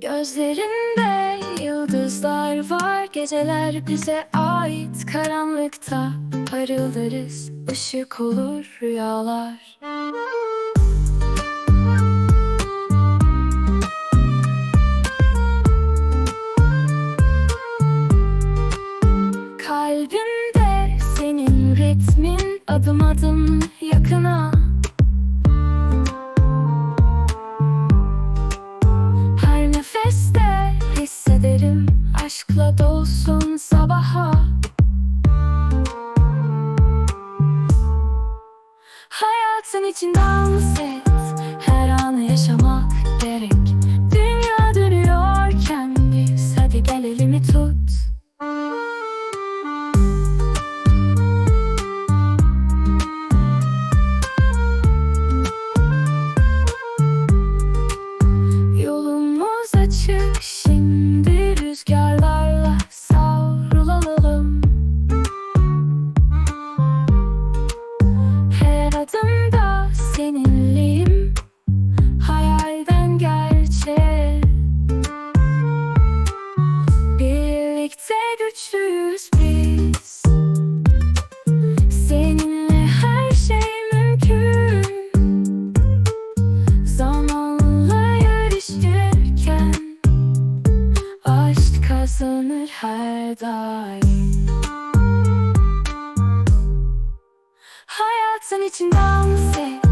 Gözlerinde yıldızlar var. Geceler bize ait. Karanlıkta parıldarız. Işık olur rüyalar. Kalbimde senin ritmin. Adım adım yakına dolsun sabaha. Hayatın için dans her daim Hayatın için dans et